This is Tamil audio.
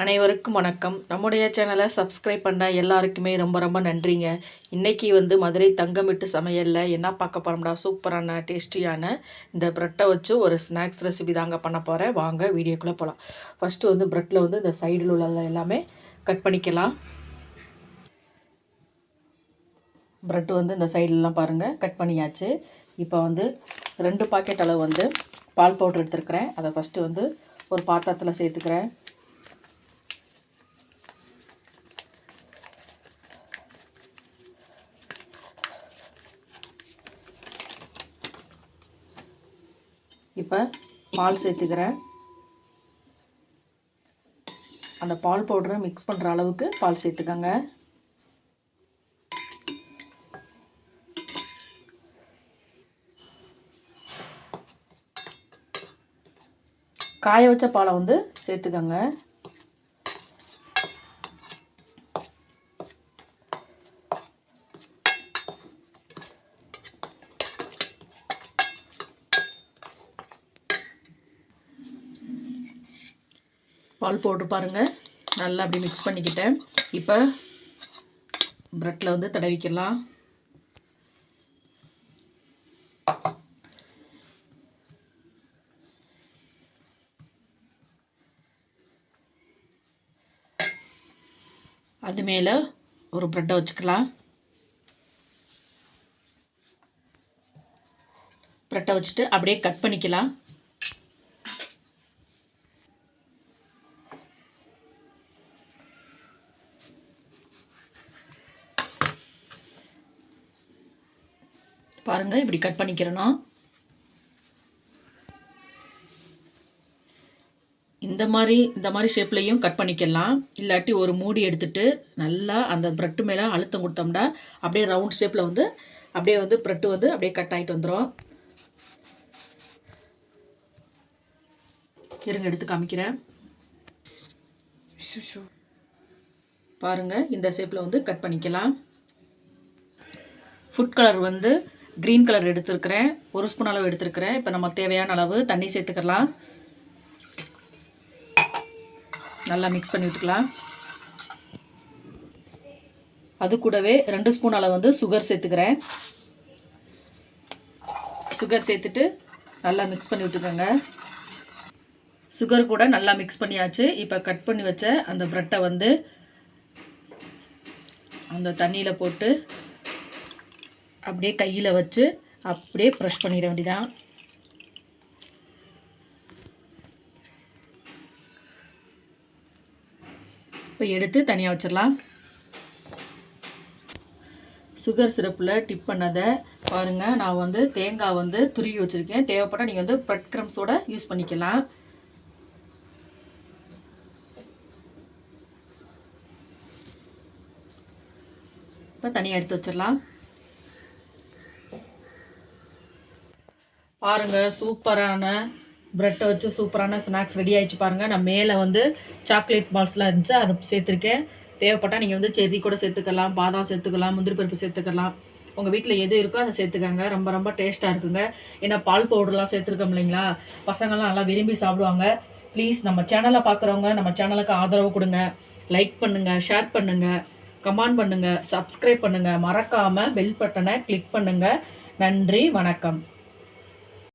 அனைவருக்கும் வணக்கம். நம்முடைய சேனலை சப்ஸ்கிரைப் பண்ண எல்லாருக்குமே ரொம்ப ரொம்ப நன்றிங்க. இன்றைக்கி வந்து மதுரை தங்கமிட்டு சமையலில் என்ன பார்க்க போகிறோம்டா சூப்பரான டேஸ்டியான இந்த ப்ரெட்டை வச்சு ஒரு ஸ்நாக்ஸ் ரெசிபி தாங்க பண்ண போகிறேன் வாங்க வீடியோக்குள்ளே போகலாம் ஃபஸ்ட்டு வந்து ப்ரெட்டில் வந்து இந்த சைடில் உள்ள எல்லாமே கட் பண்ணிக்கலாம். ப்ரெட்டு வந்து இந்த சைடுலலாம் பாருங்கள் கட் பண்ணியாச்சு. இப்போ வந்து ரெண்டு பாக்கெட் அளவு வந்து பால் பவுட்ரு எடுத்துருக்கிறேன். அதை ஃபஸ்ட்டு வந்து ஒரு பாத்திரத்தில் சேர்த்துக்கிறேன். இப்போ பால் சேர்த்துக்கிறேன். அந்த பால் பவுடரை மிக்ஸ் பண்ணுற அளவுக்கு பால் சேர்த்துக்கோங்க. காய வச்ச பாலை வந்து சேர்த்துக்கோங்க. பால் போட்டு பாருங்கள் நல்லா அப்படி மிக்ஸ் பண்ணிக்கிட்டேன். இப்போ ப்ரெட்டில் வந்து தடவிக்கலாம். அது மேலே ஒரு ப்ரெட்டை வச்சுக்கலாம். ப்ரெட்டை வச்சுட்டு அப்படியே கட் பண்ணிக்கலாம். பாருங்கள் இப்படி கட் பண்ணிக்கிறேன்னா இந்த மாதிரி இந்த மாதிரி ஷேப்லேயும் கட் பண்ணிக்கலாம். இல்லாட்டி ஒரு மூடி எடுத்துட்டு நல்லா அந்த ப்ரெட்டு மேலே அழுத்தம் கொடுத்தோம்னா அப்படியே ரவுண்ட் ஷேப்பில் வந்து அப்படியே வந்து ப்ரெட்டு வந்து அப்படியே கட் ஆகிட்டு வந்துடும் இருங்க எடுத்து காமிக்கிறேன். பாருங்கள் இந்த ஷேப்பில் வந்து கட் பண்ணிக்கலாம். ஃபுட் கலர் வந்து க்ரீன் கலர் எடுத்துருக்கிறேன். ஒரு ஸ்பூன் அளவு எடுத்துருக்கிறேன். இப்போ நம்ம தேவையான அளவு தண்ணி சேர்த்துக்கலாம். நல்லா மிக்ஸ் பண்ணி விட்டுக்கலாம். அது கூடவே ரெண்டு ஸ்பூன் அளவு வந்து சுகர் சேர்த்துக்கிறேன். சுகர் சேர்த்துட்டு நல்லா மிக்ஸ் பண்ணி விட்டுக்கோங்க. சுகர் கூட நல்லா மிக்ஸ் பண்ணியாச்சு. இப்போ கட் பண்ணி வச்ச அந்த ப்ரெட்டை வந்து அந்த தண்ணியில் போட்டு அப்படியே கையில் வச்சு அப்படியே ப்ரெஷ் பண்ணிட வேண்டியதான் இப்போ எடுத்து தனியாக வச்சிடலாம். சுகர் சிரப்பில் டிப் பண்ணதை பாருங்கள் நான் வந்து தேங்காய் வந்து துருவி வச்சுருக்கேன். தேவைப்பட்டால் நீங்கள் வந்து ப்ரெட் க்ரம்ஸோட யூஸ் பண்ணிக்கலாம். இப்போ தனியாக எடுத்து வச்சிடலாம். பாருங்கள் சூப்பரான ப்ரெட்டை வச்சு சூப்பரான ஸ்நாக்ஸ் ரெடி ஆகிடுச்சு பாருங்கள் நான் மேலே வந்து சாக்லேட் பால்ஸ்லாம் இருந்துச்சு அதை சேர்த்துருக்கேன். தேவைப்பட்டால் நீங்கள் வந்து செர்ரி கூட சேர்த்துக்கலாம் பாதாம் சேர்த்துக்கலாம் முந்திரி பருப்பு சேர்த்துக்கலாம். உங்கள் வீட்டில் எது இருக்கோ அதை சேர்த்துக்கங்க. ரொம்ப ரொம்ப டேஸ்ட்டாக இருக்குங்க. ஏன்னா பால் பவுடர்லாம் சேர்த்துருக்கோம் இல்லைங்களா? பசங்கள்லாம் நல்லா விரும்பி சாப்பிடுவாங்க. ப்ளீஸ் நம்ம சேனலை பார்க்குறவங்க நம்ம சேனலுக்கு ஆதரவு கொடுங்க. லைக் பண்ணுங்கள் ஷேர் பண்ணுங்கள் கமெண்ட் பண்ணுங்கள் சப்ஸ்கிரைப் பண்ணுங்கள் மறக்காமல் பெல் பட்டனை கிளிக் பண்ணுங்கள் நன்றி வணக்கம்.